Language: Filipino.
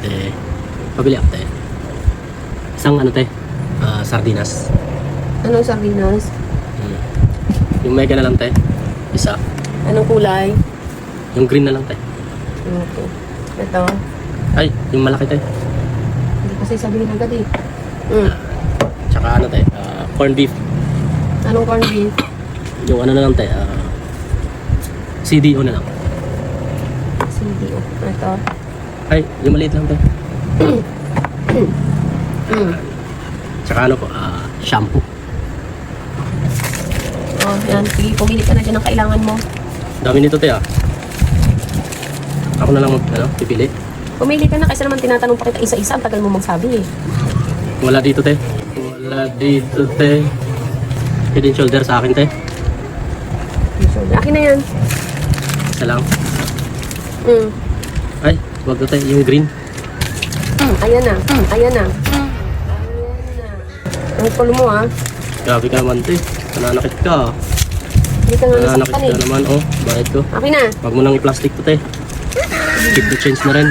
te. Pabili ako te. Isang ano te, ah, sardinas. Anong sardinas? Hmm. Yung mega na lang te. Isa. Anong kulay? Yung green na lang te. Okay. Ito. Ay, yung malaki te. Hindi kasi sabihin agad eh. Mm. Tsaka ano te, ah, corned beef. Anong corned beef? Yung ano na lang te, ah, CDO na lang. CDO. Ito. Ay, yung maliit lang. Mm. Tsaka ano po, ah, shampoo. Oh, yan. Sige, pumili ka na dyan ang kailangan mo. Dami nito te ah. Ako na lang mag, ano, pipili. Pumili ka na kasi naman tinatanong pa kita isa-isa. Ang tagal mo magsabi eh. Wala dito te. Wala dito te. Head and shoulder sa akin te. Akin na yan. Isa lang. Mm. Ay, wag na te. Yung green. Mm. Ayan na. Mm. Ayan na. Ayan na. Ang kulo mo ah. Grabe ka naman te. Nananakit ka. Hindi ka nga Nananakit nasaktan ka eh. naman. Oh, bakit ko? Akin na. Wag mo nang i-plastic to te. Keep the change na rin.